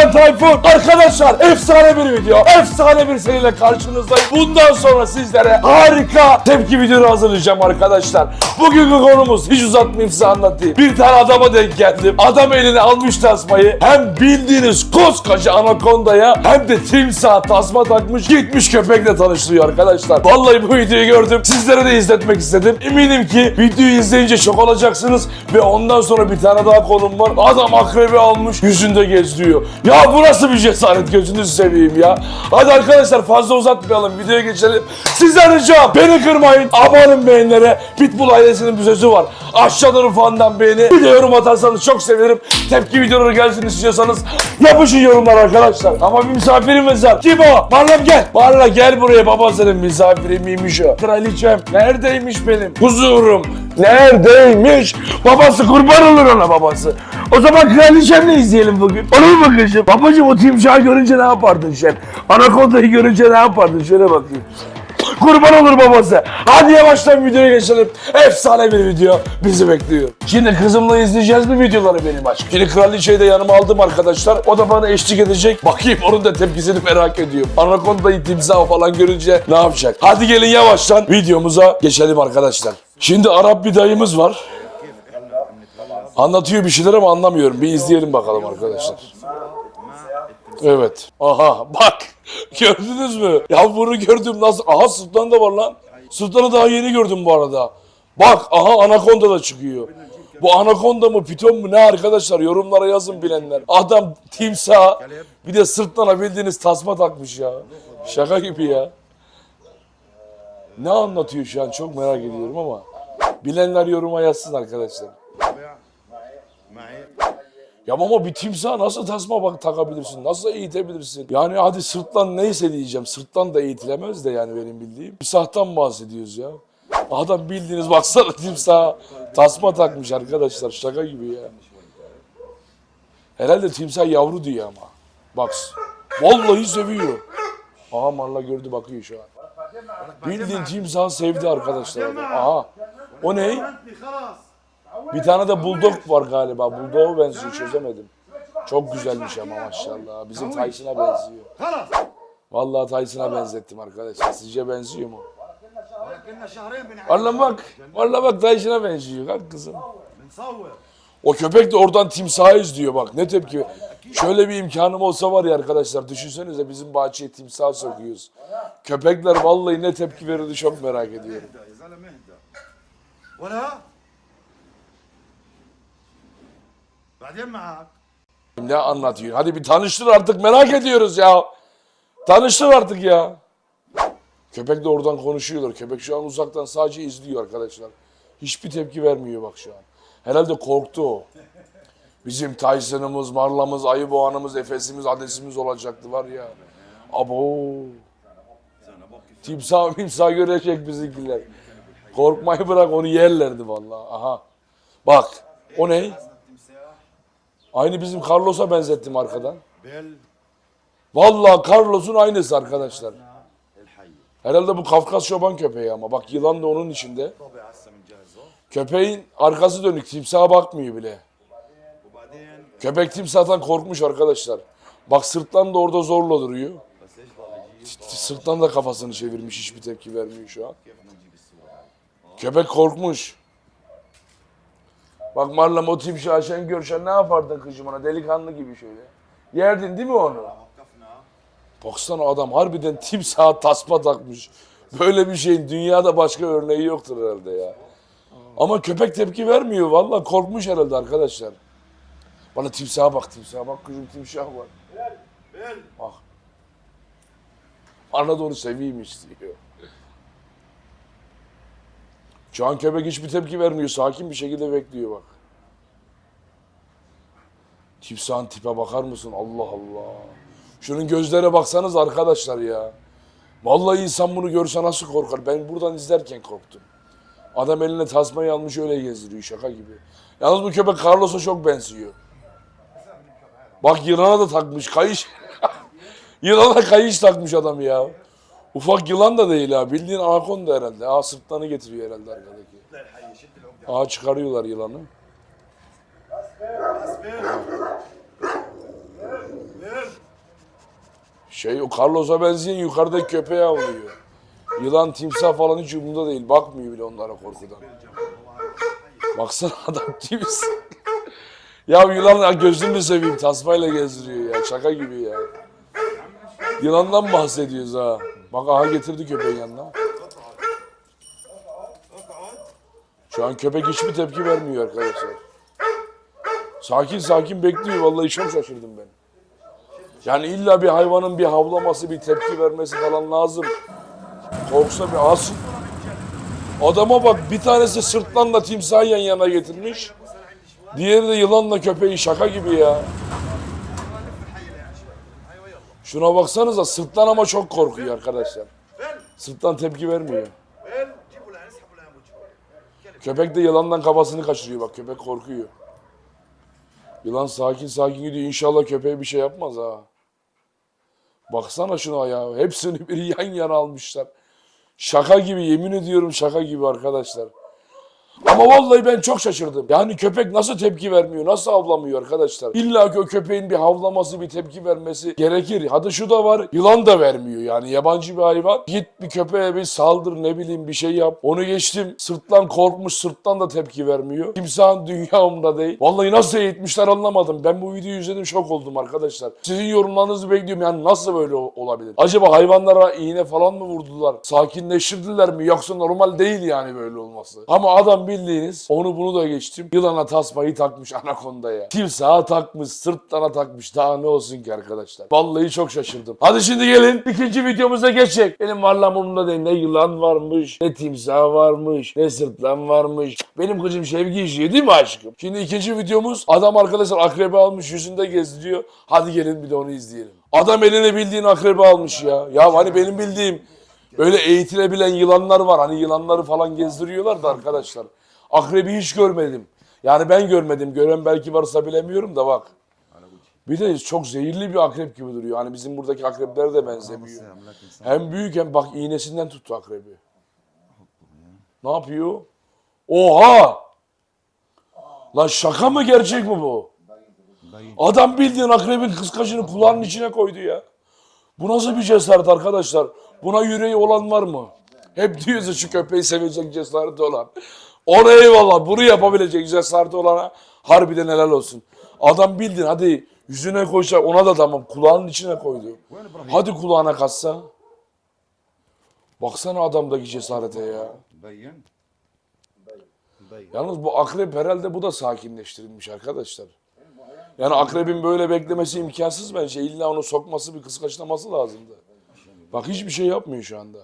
ben Tayfun. Arkadaşlar efsane bir video, efsane bir seriyle karşınızdayım. Bundan sonra sizlere harika tepki videoları hazırlayacağım arkadaşlar. Bugünkü konumuz hiç uzatmayayım size anlatayım. Bir tane adama denk geldim. Adam eline almış tasmayı. Hem bildiğiniz koskoca anakondaya hem de timsah tasma takmış gitmiş köpekle tanıştırıyor arkadaşlar. Vallahi bu videoyu gördüm. Sizlere de izletmek istedim. Eminim ki videoyu izleyince şok olacaksınız ve ondan sonra bir tane daha konum var. Adam akrebi almış yüzünde gezdiriyor. Ya bu nasıl bir cesaret gözünüzü seveyim ya. Hadi arkadaşlar fazla uzatmayalım videoya geçelim. Sizden ricam beni kırmayın. Abone beğenilere Pitbull ailesinin bir sözü var. Aşağıdan ufandan beğeni. Bir de yorum atarsanız çok sevinirim. Tepki videoları gelsin istiyorsanız yapışın yorumlar arkadaşlar. Ama bir misafirimiz var. Kim o? Marlam gel. Marla gel buraya baba senin misafirim miymiş o. Kraliçem neredeymiş benim? Huzurum neredeymiş? Babası kurban olur ona babası. O zaman kraliçemle izleyelim bugün. Onu mu bakacağım? Babacım o timsahı görünce ne yapardın sen? Anakondayı görünce ne yapardın? Şöyle bakayım. Kurban olur babası. Hadi yavaştan videoya geçelim. Efsane bir video bizi bekliyor. Şimdi kızımla izleyeceğiz bu videoları benim aşk. Şimdi kraliçeyi de yanıma aldım arkadaşlar. O da bana eşlik edecek. Bakayım onun da tepkisini merak ediyorum. Anakondayı timsah falan görünce ne yapacak? Hadi gelin yavaştan videomuza geçelim arkadaşlar. Şimdi Arap bir dayımız var. Anlatıyor bir şeyler ama anlamıyorum. Bir izleyelim bakalım arkadaşlar. Evet. Aha bak. Gördünüz mü? Ya bunu gördüm nasıl? Aha Sultan da var lan. Sultan'ı daha yeni gördüm bu arada. Bak aha anakonda da çıkıyor. Bu anakonda mı piton mu ne arkadaşlar yorumlara yazın bilenler. Adam timsah bir de sırtlarına bildiğiniz tasma takmış ya. Şaka gibi ya. Ne anlatıyor şu an çok merak ediyorum ama. Bilenler yoruma yazsın arkadaşlar. Ya ama bir timsah nasıl tasma bak takabilirsin? Nasıl eğitebilirsin? Yani hadi sırtlan neyse diyeceğim. Sırtlan da eğitilemez de yani benim bildiğim. Timsahtan bahsediyoruz ya. Adam bildiğiniz baksana timsah tasma takmış arkadaşlar. Şaka gibi ya. Herhalde timsah yavru diyor ama. Bak. Vallahi seviyor. Aha Marla gördü bakıyor şu an. Bildiğin timsah sevdi arkadaşlar. Aha. O ne? Bir tane de Bulldog var galiba. Bulldog'u benziyor çözemedim. Çok güzelmiş ama maşallah. Bizim Tyson'a benziyor. Vallahi Tyson'a benzettim arkadaşlar. Sizce benziyor mu? Valla bak. Valla bak Tyson'a benziyor. Kalk kızım. O köpek de oradan timsahı izliyor bak. Ne tepki. Şöyle bir imkanım olsa var ya arkadaşlar. Düşünsenize bizim bahçeye timsah sokuyoruz. Köpekler vallahi ne tepki verirdi çok merak ediyorum. Ne anlatıyor? Hadi bir tanıştır artık merak ediyoruz ya. Tanıştır artık ya. Köpek de oradan konuşuyorlar. Köpek şu an uzaktan sadece izliyor arkadaşlar. Hiçbir tepki vermiyor bak şu an. Herhalde korktu o. Bizim Tyson'ımız, Marlamız, Ayı Boğan'ımız, Efes'imiz, Ades'imiz olacaktı var ya. Abo. Timsah mimsah görecek bizimkiler. Korkmayı bırak onu yerlerdi vallahi. Aha. Bak. O ne? Aynı bizim Carlos'a benzettim arkadan. Vallahi Carlos'un aynısı arkadaşlar. Herhalde bu Kafkas çoban köpeği ama. Bak yılan da onun içinde. Köpeğin arkası dönük. Timsaha bakmıyor bile. Köpek timsahtan korkmuş arkadaşlar. Bak sırttan da orada zorla duruyor. Sırttan da kafasını çevirmiş. Hiçbir tepki vermiyor şu an. Köpek korkmuş. Bak Marla Motivşi Ayşen Görşen ne yapardın kızım ona delikanlı gibi şöyle. Yerdin değil mi onu? Baksana adam harbiden timsaha tasma takmış. Böyle bir şeyin dünyada başka örneği yoktur herhalde ya. Ama köpek tepki vermiyor valla korkmuş herhalde arkadaşlar. Bana timsaha bak timsaha bak kızım timsah var. Bak. Anadolu seveyim istiyor. Şu an köpek hiçbir tepki vermiyor. Sakin bir şekilde bekliyor bak. Timsahın tipe bakar mısın? Allah Allah. Şunun gözlere baksanız arkadaşlar ya. Vallahi insan bunu görse nasıl korkar? Ben buradan izlerken korktum. Adam eline tasmayı almış öyle gezdiriyor şaka gibi. Yalnız bu köpek Carlos'a çok benziyor. Bak yılana da takmış kayış. Yılana kayış takmış adam ya. Ufak yılan da değil ha. Bildiğin akon da herhalde. Ha sırtlarını getiriyor herhalde arkadaki. Aha çıkarıyorlar yılanı. Şey o Carlos'a benzeyen yukarıdaki köpeğe avlıyor. Yılan, timsah falan hiç umurunda değil. Bakmıyor bile onlara korkudan. Baksana adam timiz. ya yılan gözümü seveyim tasmayla gezdiriyor ya. Şaka gibi ya. Yılandan bahsediyoruz ha. Bak aha getirdi köpeğin yanına. Şu an köpek hiçbir tepki vermiyor arkadaşlar. Sakin sakin bekliyor. Vallahi çok şaşırdım ben. Yani illa bir hayvanın bir havlaması, bir tepki vermesi falan lazım. Korksa bir alsın. Adama bak bir tanesi sırtlanla timsahı yan yana getirmiş. Diğeri de yılanla köpeği şaka gibi ya. Şuna baksanıza sırttan ama çok korkuyor arkadaşlar. Sırttan tepki vermiyor. Köpek de yılandan kafasını kaçırıyor bak köpek korkuyor. Yılan sakin sakin gidiyor. İnşallah köpeğe bir şey yapmaz ha. Baksana şuna ya. Hepsini bir yan yana almışlar. Şaka gibi yemin ediyorum şaka gibi arkadaşlar. Ama vallahi ben çok şaşırdım. Yani köpek nasıl tepki vermiyor, nasıl havlamıyor arkadaşlar? İlla ki o köpeğin bir havlaması, bir tepki vermesi gerekir. Hadi şu da var, yılan da vermiyor. Yani yabancı bir hayvan. Git bir köpeğe bir saldır ne bileyim bir şey yap. Onu geçtim. Sırttan korkmuş, sırttan da tepki vermiyor. Timsahın dünya umurunda değil. Vallahi nasıl eğitmişler anlamadım. Ben bu videoyu izledim şok oldum arkadaşlar. Sizin yorumlarınızı bekliyorum. Yani nasıl böyle olabilir? Acaba hayvanlara iğne falan mı vurdular? Sakinleştirdiler mi? Yoksa normal değil yani böyle olması. Ama adam bildiğiniz onu bunu da geçtim. Yılana tasmayı takmış anakondaya. Timsaha takmış, sırtlana takmış. Daha ne olsun ki arkadaşlar. Vallahi çok şaşırdım. Hadi şimdi gelin ikinci videomuza geçecek. Benim varlığım umurumda değil. Ne yılan varmış, ne timsah varmış, ne sırtlan varmış. Benim kızım Şevki işiyor değil mi aşkım? Şimdi ikinci videomuz adam arkadaşlar akrebi almış yüzünde gezdiriyor. Hadi gelin bir de onu izleyelim. Adam eline bildiğin akrebi almış ya. Ya hani benim bildiğim Böyle eğitilebilen yılanlar var. Hani yılanları falan gezdiriyorlar da arkadaşlar. Akrebi hiç görmedim. Yani ben görmedim. Gören belki varsa bilemiyorum da bak. Bir de çok zehirli bir akrep gibi duruyor. Hani bizim buradaki akreplere de benzemiyor. Hem büyük hem bak iğnesinden tuttu akrebi. Ne yapıyor? Oha! Lan şaka mı gerçek mi bu? Adam bildiğin akrebin kıskacını kulağının içine koydu ya. Bu nasıl bir cesaret arkadaşlar? Buna yüreği olan var mı? Hep diyoruz şu köpeği sevecek cesareti olan. Ona eyvallah. Bunu yapabilecek cesareti olana harbiden helal olsun. Adam bildin hadi yüzüne koysa ona da tamam. Kulağının içine koydu. Hadi kulağına katsa. Baksana adamdaki cesarete ya. Yalnız bu akrep herhalde bu da sakinleştirilmiş arkadaşlar. Yani akrebin böyle beklemesi imkansız bence. İlla onu sokması bir kıskaçlaması lazımdı. Bak hiçbir şey yapmıyor şu anda.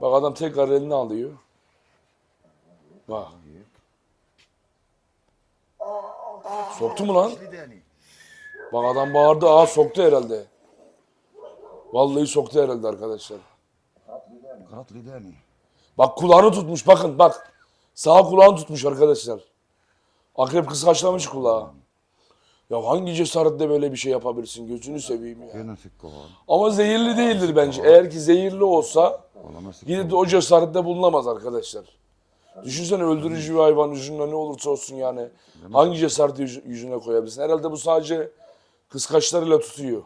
Bak adam tekrar elini alıyor. Bak. Soktu mu lan? Bak adam bağırdı. Aa soktu herhalde. Vallahi soktu herhalde arkadaşlar. Bak kulağını tutmuş bakın bak. Sağ kulağını tutmuş arkadaşlar. Akrep kıskaçlamış kulağı. Ya hangi cesaretle böyle bir şey yapabilirsin? Gözünü seveyim ya. Ama zehirli değildir bence. Eğer ki zehirli olsa gidip de o cesaretle bulunamaz arkadaşlar. Düşünsene öldürücü bir hayvan yüzünde ne olursa olsun yani. Hangi cesareti yüz- yüzüne koyabilirsin? Herhalde bu sadece kıskaçlarıyla tutuyor.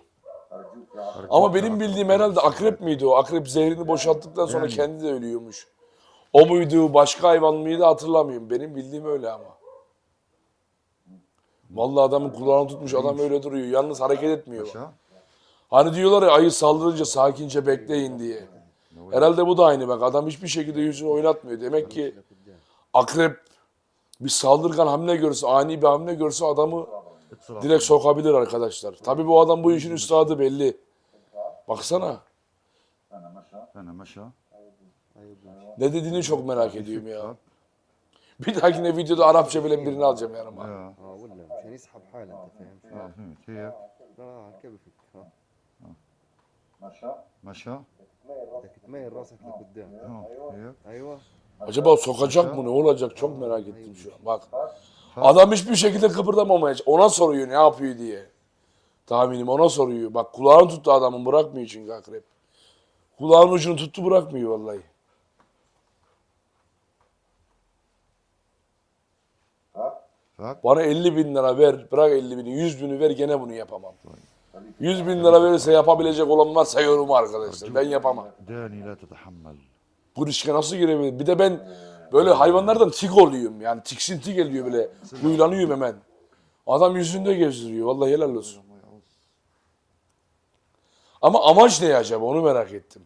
Ama benim bildiğim herhalde akrep miydi o? Akrep zehrini boşalttıktan sonra kendi de ölüyormuş. O muydu, başka hayvan mıydı hatırlamıyorum. Benim bildiğim öyle ama. Vallahi adamın kulağını tutmuş adam öyle duruyor. Yalnız hareket etmiyor. Hani diyorlar ya ayı saldırınca sakince bekleyin diye. Herhalde bu da aynı bak. Adam hiçbir şekilde yüzünü oynatmıyor. Demek ki akrep bir saldırgan hamle görse, ani bir hamle görse adamı اتصل direkt sokabilir arkadaşlar. Tabii bu adam bu işin üstadı belli. Baksana. انا مشى Ne dediğini çok merak ediyorum ya. Bir dahakine videoda Arapça bilen birini alacağım yanıma. اه اه ولا مشان يسحب حاله انت فاهم شو؟ اه فهمت هيك اه كيفك اه مشى بدك تميل راسك لقدام اه هيك ايوه Acaba sokacak mı ne olacak çok merak ettim şu an. Bak. Adam hiçbir şekilde kıpırdamamaya ona soruyor ne yapıyor diye. Tahminim ona soruyor. Bak kulağını tuttu adamın bırakmıyor çünkü akrep. Kulağın ucunu tuttu bırakmıyor vallahi. Bana 50 bin lira ver bırak 50 bini 100 bini ver gene bunu yapamam. 100 bin lira verirse yapabilecek olan varsa yorum arkadaşlar. Ben yapamam. داني لا تتحمل Bu riske nasıl girebilir? Bir de ben böyle hayvanlardan tik oluyorum. Yani tiksinti geliyor böyle. Huylanıyorum hemen. Adam yüzünde gezdiriyor. Vallahi helal olsun. Ama amaç ne acaba? Onu merak ettim.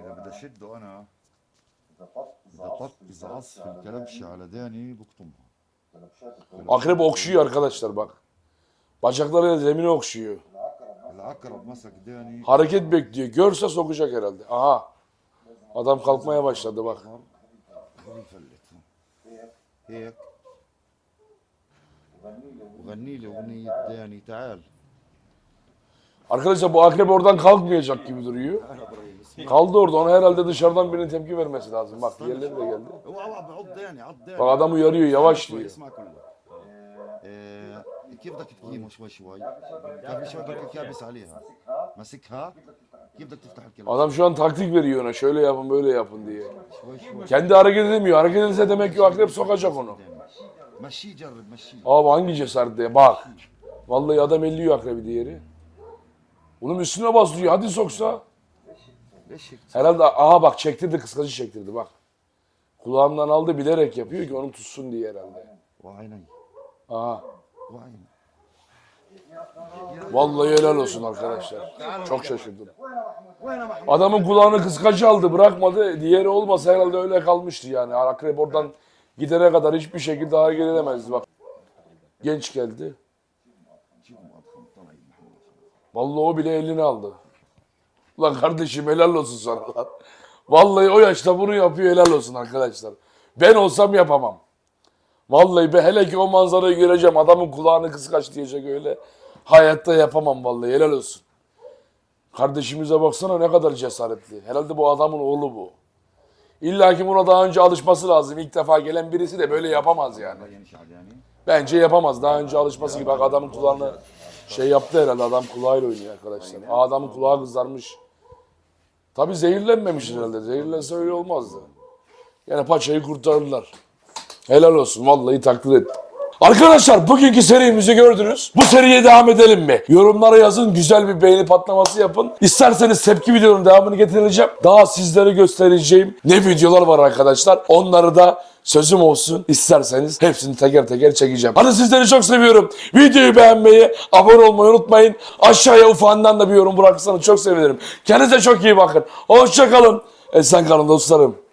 إذا بدي أشده أنا إذا طط إذا عص في الكلبشة على داني بقطمها Akrep okşuyor arkadaşlar bak. Bacaklarıyla zemini okşuyor. العقرب مسك داني Hareket bekliyor. Görse sokacak herhalde. Aha. Adam kalkmaya başladı bak. خليه يفلت هيك وغني لي أغنية داني تعال Arkadaşlar bu akrep oradan kalkmayacak gibi duruyor. Kaldı orada. Ona herhalde dışarıdan birinin tepki vermesi lazım. Bak diğerleri de geldi. اوعى اوعى بعض داني عض داني Bak adam uyarıyor yavaş شوي diyor. اسمع كله إيه، كيف بدك تقيمه شوي شوي كيف شوي بدك كابس عليها ماسكها كيف بدك تفتح الكلام Adam şu an taktik veriyor ona. Şöyle yapın böyle yapın diye. شوي شوي Kendi hareket edemiyor. Hareket etse demek ki o akrep sokacak onu. مشي جرب مشي Abi hangi cesaret diye bak. Vallahi adam elliyor akrebi diğeri. Onun üstüne basıyor. Hadi soksa. ليش هيك Herhalde aha bak çektirdi kıskacı çektirdi bak. Kulağımdan aldı bilerek yapıyor ki onu tutsun diye herhalde. وعيني Aha. Vallahi helal olsun arkadaşlar. Çok şaşırdım. Adamın kulağını kıskacı aldı bırakmadı. Diğeri olmasa herhalde öyle kalmıştı yani. Akrep oradan gidene kadar hiçbir şekilde hareket edemezdi bak. Genç geldi. Vallahi o bile elini aldı. Lan kardeşim helal olsun sana lan. Vallahi o yaşta bunu yapıyor helal olsun arkadaşlar. Ben olsam yapamam. Vallahi be hele ki o manzarayı göreceğim. Adamın kulağını kıskaç diyecek öyle. Hayatta yapamam vallahi helal olsun. Kardeşimize baksana ne kadar cesaretli. Herhalde bu adamın oğlu bu. İlla ki buna daha önce alışması lazım. İlk defa gelen birisi de böyle yapamaz yani. Bence yapamaz. Daha önce alışması gibi. Bak adamın kulağını şey yaptı herhalde. Adam kulağıyla oynuyor arkadaşlar. Adamın kulağı kızarmış. Tabi zehirlenmemiş herhalde. Zehirlense öyle olmazdı. Yani paçayı kurtarırlar. Helal olsun. Vallahi takdir ettim. Arkadaşlar bugünkü serimizi gördünüz. Bu seriye devam edelim mi? Yorumlara yazın. Güzel bir beğeni patlaması yapın. İsterseniz tepki videonun devamını getireceğim. Daha sizlere göstereceğim ne videolar var arkadaşlar. Onları da sözüm olsun. İsterseniz hepsini teker teker çekeceğim. Hadi sizleri çok seviyorum. Videoyu beğenmeyi, abone olmayı unutmayın. Aşağıya ufağından da bir yorum bırakırsanız çok sevinirim. Kendinize çok iyi bakın. Hoşçakalın. Esen kalın dostlarım.